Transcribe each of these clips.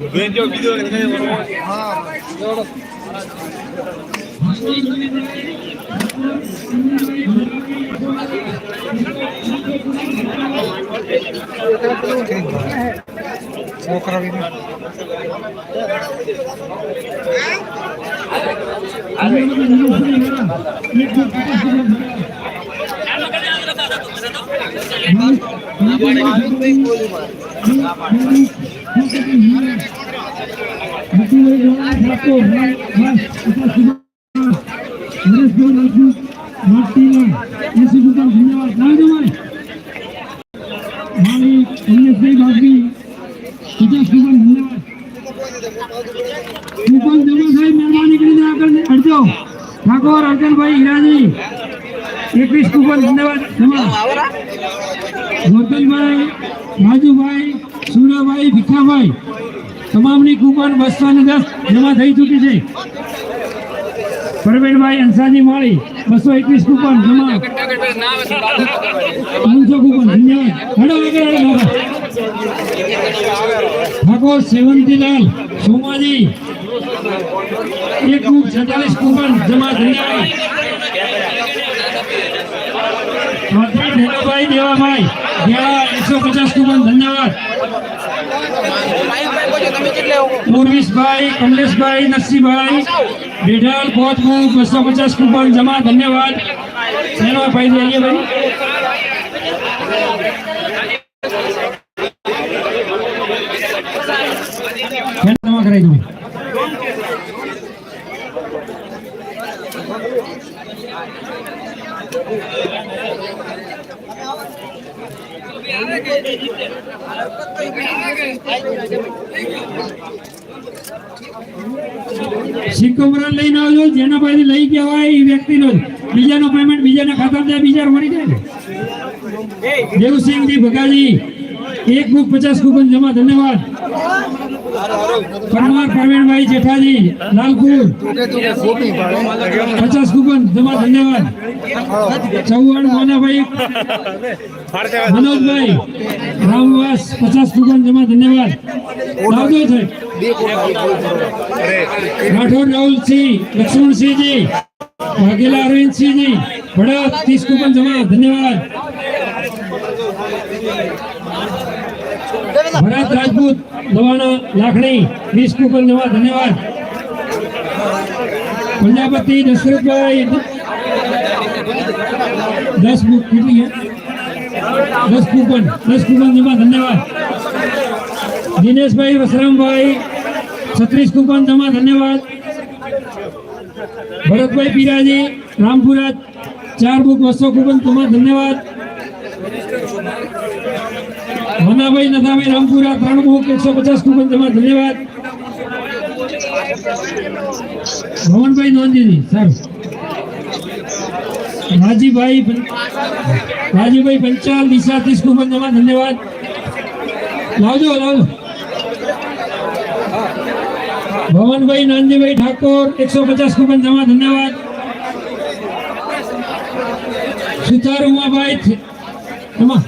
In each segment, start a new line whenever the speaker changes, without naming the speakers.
¿Qué? ¿Qué? ¿Qué? Thakor Arjanbhai Hiraji એકવીસ coupon ધન્યવાદ ગોરધનભાઈ રાજુભાઈ સુરાભાઈ તમામની કુપન બસો ને દસ જમા થઈ ચૂકી છે. પ્રવીણભાઈ અંસાજી માળી બસો એકવીસ કુપન જમા. પાંચસો કુપન ધન્યવાદ. હેડો આગળ ઠાકોર સેવંતીલાલ સોમાજી. એક છેતાલીસ કુપન જમા ધન્યવાદ ધેનુભાઈ દેવાભાઈ. એકસો પચાસ કુપન ધન્યવાદ. પૂર્વીશભાઈ, કમલેશભાઈ, નરસિંહભાઈ ડેઢાલ કોચબુક બસો પચાસ કુપન જમા, ધન્યવાદ. શેનો ભાઈ લઈએ ભાઈ કરાવી દઉં સિક્કો ભરાઈને લઈને આવજો, જેના પાસે લઈ ગયા હોય એ વ્યક્તિનો. બીજાનો પેમેન્ટ બીજાના ખાતા જાય, બીજા મળી જાય દેવસિંહજી ભગાજી, એક બુક પચાસ કુપન જમા, ધન્યવાદ. પરમાર પ્રવીણભાઈ જેઠાજી, લાલપુર. પચાસ કુપન જમા, ધન્યવાદ. ચૌહાણ મોનાભાઈ મનોજભાઈ રામવાસ પચાસ કુપન જમા ધન્યવાદ. આવજો છે? રાઠોડ રાહુલસિંહ લક્ષ્મણસિંહજી વાઘેલા અરવિંદસિંહજી ભડત ત્રીસ કુપન જમા ધન્યવાદ. ભરત રાજપૂત લવાણા લાખણી વીસ કુપન જમા ધન્યવાદ. પ્રજાપતિ દશરથભાઈ દસ બુક કેટલી? દસ કુપન દસ કુપન જમા ધન્યવાદ. દિનેશભાઈ વસરામભાઈ, છત્રીસ કુપન જમા ધન્યવાદ. ભરતભાઈ પીરાજી, રામપુરા, ચાર બુક, બસો કુપન તમા, ધન્યવાદ. મનાભાઈ નથાભાઈ, રામપુરા, ત્રણ બુક, એકસો પચાસ કુપન તમા, ધન્યવાદ. ભવનભાઈ નોંધીજી, સારું. રાજીભાઈ રાજીભાઈ પંચાલ, દિશા જમા ધન્યવાદ. લાવજો લાવજો. ભવનભાઈ, નાનજીભાઈ ઠાકોર, એકસો પચાસ કુપન જમા ધન્યવાદ. સુતાર ઉમાભાઈ એમાં.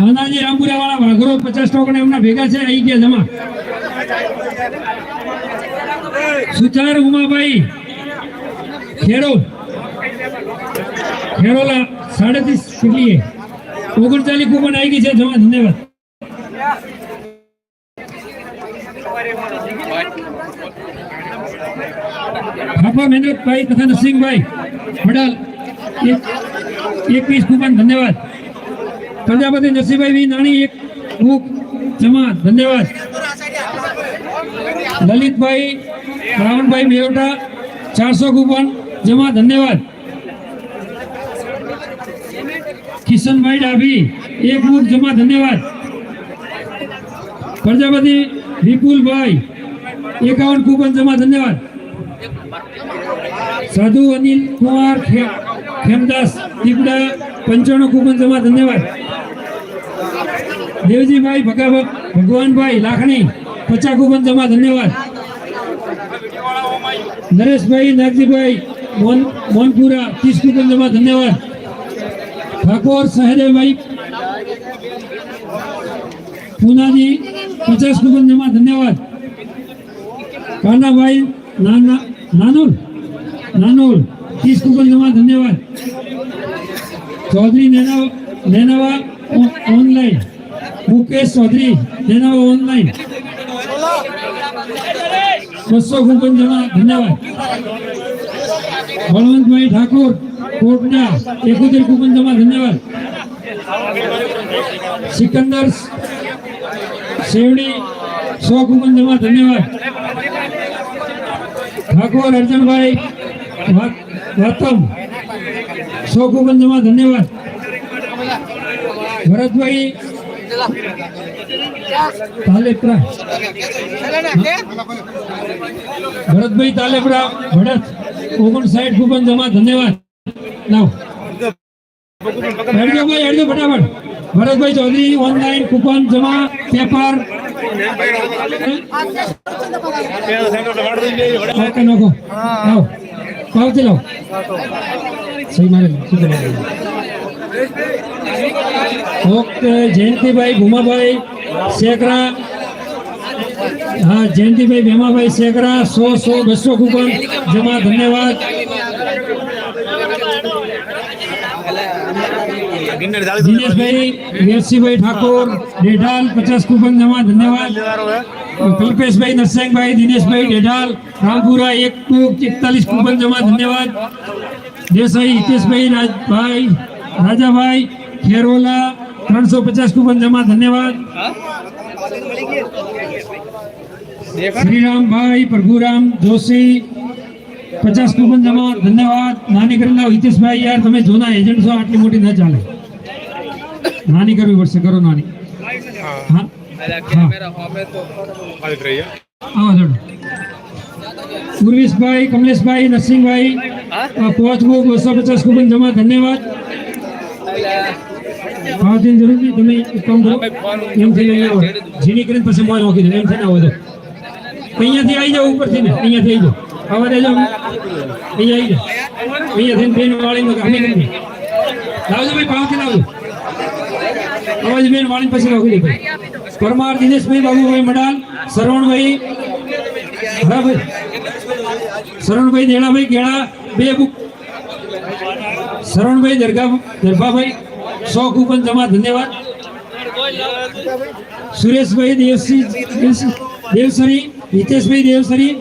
આનાજી રામપુરા વાળા વાઘરો પચાસ ટોકન એમના ભેગા છે આવી ગયા જમા. સુતાર ઉમાભાઈ. ખેડો. ખેડોલા સાડત્રીસ કેટલી ઓગણચાલીસ કુપન આવી ગઈ છે. જમા ધન્યવાદ. બાપા મહેનતભાઈ તથા નરસિંહભાઈ વડાલ એક એકવીસ કુપન. ધન્યવાદ. પ્રજાપતિ નરસિંહભાઈ નાની એક બુક જમા. ધન્યવાદ. લલિતભાઈ રાવણભાઈ મેવટા ચારસો કુપન જમા ધન્યવાદ. કિશનભાઈ ડાભી, એક બુક જમા ધન્યવાદ. પ્રજાપતિ વિપુલભાઈ, એકાવન કુપન, જમા ધન્યવાદ. સાધુ અનિલ કુમાર ખેમદાસ, દીપડા, પંચાણું કુપન, જમા ધન્યવાદ. દેવજીભાઈ ભગા, ભગવાનભાઈ લાખણી, પચાસ કુપન, જમા ધન્યવાદ. નરેશભાઈ, નાગજીભાઈ, મોન, મોનપુરા કુપન જમા ધન્યવાદ. ઠાકોર સહદેવભાઈ પૂનાજી પચાસ કુટુંબમાં ધન્યવાદ. કાનાભાઈ, નાના, નાનુલ નાનુલ ત્રીસ કુટુંબમાં ધન્યવાદ. ચૌધરી નેના નેનાવા ઓનલાઈન. મુકેશ ચૌધરી, નેનાવા ઓનલાઈન. બસો કૂપન જમા ધન્યવાદ. બળવંતભાઈ ઠાકોર કોટડા એકોતેર કૂપન જમા ધન્યવાદ. સિકંદર સેવડી સો કૂપન જમા ધન્યવાદ. ઠાકોર અર્જનભાઈ વાતમ, સો કૂપન જમા ધન્યવાદ. ભરતભાઈ તાલેપરા. ભરતભાઈ તાલેપરા ભડત ઓગણસાઠ કુપન જમા, ધન્યવાદ. લાવ. હેડજો ભાઈ, હેડજો ફટાફટ. ભરતભાઈ ચૌધરી, ઓનલાઈન કુપન જમા, પેપર. ઓકે નોખો. લાવ. પાવતી લાવ. સહી જયંતિભાઈ ભૂમાભાઈ શેખરા, હા, જયંતિભાઈ ભીમાભાઈ શેખરા, સો સો બસો કૂપન. જમા, ધન્યવાદ. દિનેશભાઈ વેરસીભાઈ ઠાકોર, ડેઢાલ, પચાસ કૂપન જમા, ધન્યવાદ. કલ્પેશભાઈ નરસિંહભાઈ, દિનેશભાઈ ડેઢાલ, રામપુરા એક ટૂક એકતાલીસ કૂપન જમા, ધન્યવાદ. દેસાઈ હિતેશભાઈ રાજભાઈ રાજાભાઈ ખેરોલા ત્રણસો પચાસ કૂપન જમા ધન્યવાદ. શ્રીરામભાઈ પ્રભુરામ જોશી પચાસ કૂપન જમા ધન્યવાદ. નાની કરી લાવો હિતેશભાઈ યાર તમે જોના એજન્ટ છો આટલી મોટી ના ચાલે. નાની કરવી પડશે કરો નાની. હા? આવો જોડો. કમલેશભાઈ નરસિંહભાઈ પહોંચવું બસો પચાસ કૂપન જમા ધન્યવાદ. પાવતીની જરૂર નહીં તમે એક કામ કરો એમ થઈને અહીંયા આવો. ઝીણી કરીને પછી મોય રોકી દો એમ થઈને આવો તો અહીંયાથી આવી જાઓ ઉપરથી ને અહીંયાથી આવી જાઓ આવા દેજો અહીંયા આવી જાઓ અહીંયા થઈને બેન વાળીને અમે કરી લાવજો ભાઈ પાવતી લાવજો અવાજ બેન વાળીને પછી રોકી દે ભાઈ પરમાર દિનેશભાઈ બાબુભાઈ મડાલ સરવણભાઈ બરાબર સરવણભાઈ દેણાભાઈ કેળા બે બુક સરવણભાઈ દરગા દરબાભાઈ સો કૂપન જમા, ધન્યવાદ. સુરેશભાઈ દેવસી, દેવસી- દેવસરી, હિતેશભાઈ દેવસરી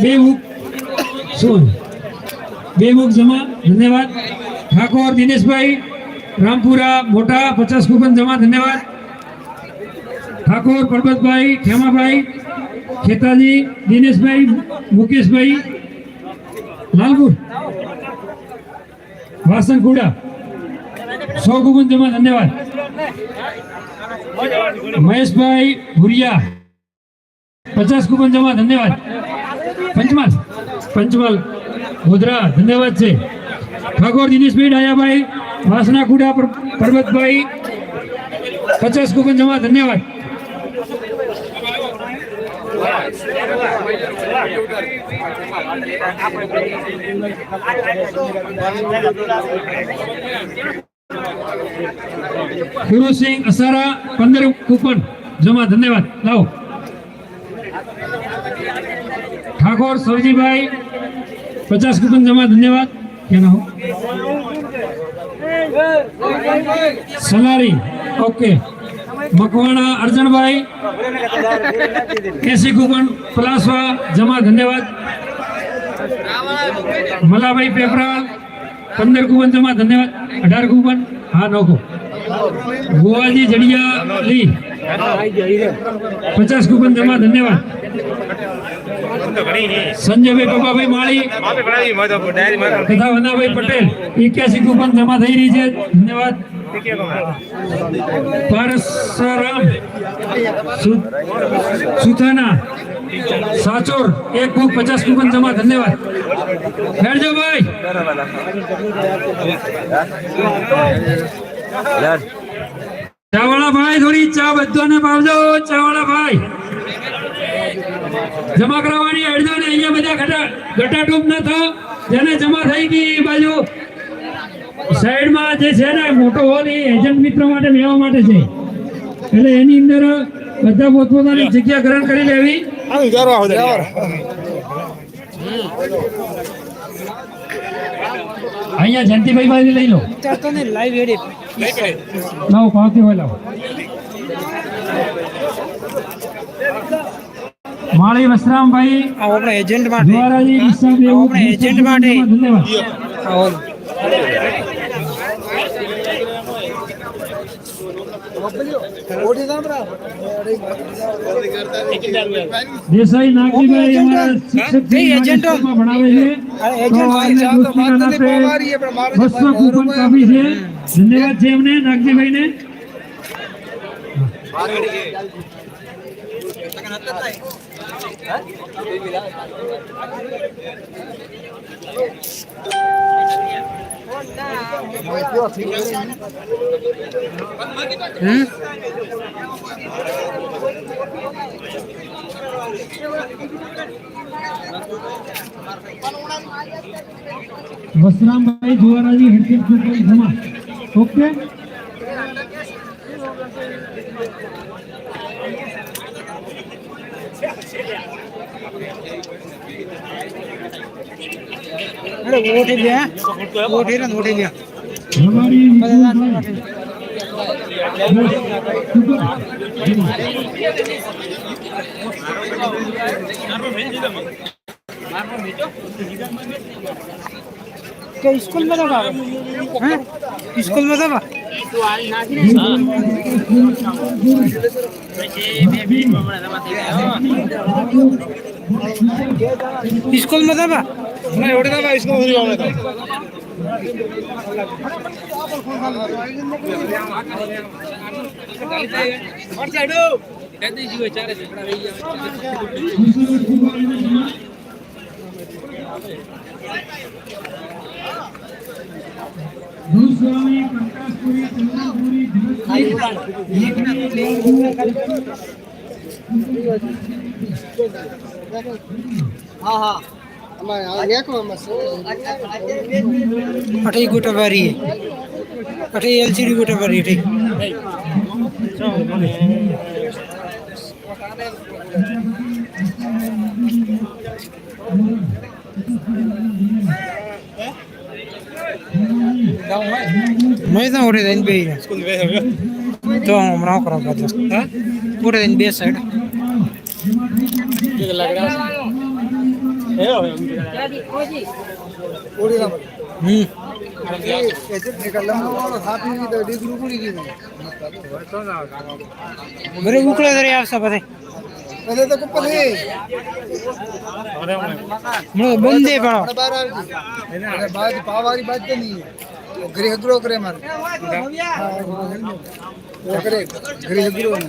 બે મુખ શું બે મુખ જમા, ધન્યવાદ. ઠાકોર દિનેશભાઈ, રામપુરા, મોટા, પચાસ કૂપન જમા, ધન્યવાદ. ઠાકોર પરબતભાઈ, ખેમાભાઈ, ખેતાજી, દિનેશભાઈ, મુકેશભાઈ, લાલપુર, વાસણકુડા. સો કુપન જમા ધન્યવાદ. મહેશભાઈ ભુરિયા, પચાસ કુપન જમા ધન્યવાદ. પંચમાલ પંચમહાલ, ગોધરા, ધન્યવાદ છે. ઠાકોર, દિનેશભાઈ, ડાયાભાઈ વાસણાકુડા પર- પરબતભાઈ, પચાસ કુપન જમા ધન્યવાદ. ગુરુસિંહ અસારા, પંદર કૂપન. જમા, ધન્યવાદ. લાવો. ઠાકોર સરજીભાઈ પચાસ કૂપન જમા, ધન્યવાદ. ક્યાં ના હો? સલારી. ઓકે. મકવાણા અર્જણભાઈ એસી કૂપન. પલાસવા, જમા, ધન્યવાદ. મલાભાઈ પેપરાલ પંદર કૂપન જમા, ધન્યવાદ. અઢાર કૂપન. હા નોખો ગોવાજી જડિયા લી પચાસ કુપન જમા, ધન્યવાદ. સંજયભાઈ પપ્પાભાઈ માળી. તથા વનાભાઈ પટેલ. એક્યાસી કુપન જમા થઈ રહી છે. ધન્યવાદ. પારસરામ સુથાના સાચોર. એક બુક, પચાસ કૂપન જમા, ધન્યવાદ. હેડજો ભાઈ. ચાવાળા ભાઈ, થોડી ચા બધાને પાવજો. ચાવાળા ભાઈ. જમા કરાવવાની હેડજો ને. અહીંયા બધા ગટા ગટાટૂપ ન થો જેને જમા થઈ ગઈ બાજુ. સાઈડમાં જે છે ને, મોટો હોલ, એ એજન્ટ મિત્રો માટે મેળવવા માટે છે. એટલે એની અંદર બધા પોતપોતાની જગ્યા ગ્રહણ કરી લેવી. અહીંયા જયંતિભાઈ પાસે લઈ લો. લાવો પાવતી હોય લાવો. માળી વસરામભાઈ
આપણે એજન્ટ માટે.
દ્વારાજી દેવ
આપણે એજન્ટ માટે.
ધન્યવાદ. દેસાઈ નાગજીભાઈ અમારા શિક્ષક
નહીં,
ભણાવે છે. તો બસો કૂપન કાપી છે. ધન્યવાદ છે એમને નાગજીભાઈને.
હમ
વસરામભાઈ દ્વારાજી હેડસેટ કૂપન જમા ઓકે
અરે ઓઠી લે ઓઠી રે ઓઠી લે કે સ્કૂલમાં જવા હે? સ્કૂલમાં દબા સ્કૂલમાં દબા
ભૂસ્વામી પ્રકાશપુરી ચંદનપુરી ભરતપુરી
અઠી ગોટા બારી અઠી એલસીડી ગોટા બારી અઠી મેં તો ઓઢે દઈને બે તો હું હમણાં કરો બધું ઓઢે દઈને બે સાઈડ હમ બરે ઉકળે દરે આવશે બધે મને બંધે પણ
ગૃહ અગ્રો કરે મારે કરે ગૃહ અગ્રો ને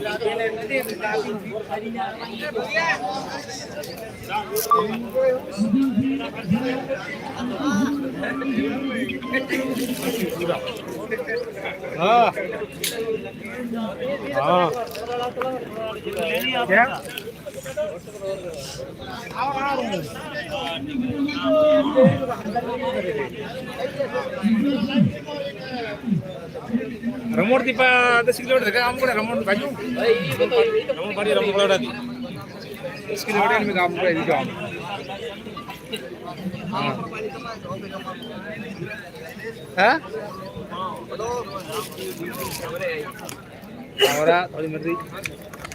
જાય મારે બેરે બેરા
રમોડ થી દસ કિલોમીટર આમ પડે રમોડ બાજુ રમોડ પાડી રમોડ હતી દસ કિલોમીટર મેં કામ પડે દીધો આમ હા ahora થોડી મરજી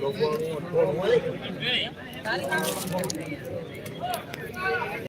લોકો